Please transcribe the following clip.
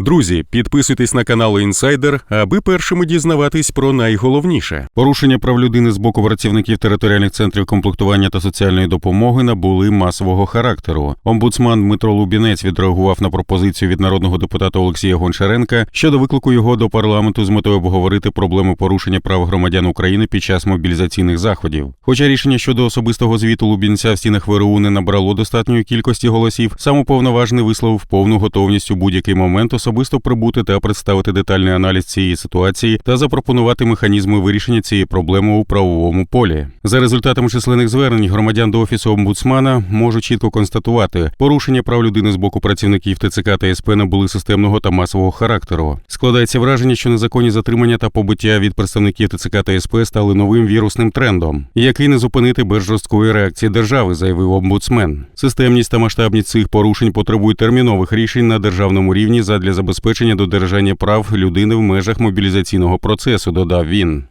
Друзі, підписуйтесь на канал Інсайдер, аби першими дізнаватись про найголовніше. Порушення прав людини з боку працівників територіальних центрів комплектування та соціальної допомоги набули масового характеру. Омбудсман Дмитро Лубінець відреагував на пропозицію від народного депутата Олексія Гончаренка щодо виклику його до парламенту з метою обговорити проблеми порушення прав громадян України під час мобілізаційних заходів. Хоча рішення щодо особистого звіту Лубінця в стінах ВРУ не набрало достатньої кількості голосів, сам уповноважений висловив повну готовність у будь-який момент особисто прибути та представити детальний аналіз цієї ситуації та запропонувати механізми вирішення цієї проблеми у правовому полі. За результатами численних звернень громадян до офісу омбудсмана можуть чітко констатувати, порушення прав людини з боку працівників ТЦК та СП набули системного та масового характеру. Складається враження, що незаконні затримання та побиття від представників ТЦК та СП стали новим вірусним трендом, який не зупинити без жорсткої реакції держави, заявив омбудсмен. Системність та масштабність цих порушень потребують термінових рішень на державному рівні задля забезпечення додержання прав людини в межах мобілізаційного процесу. Додав він.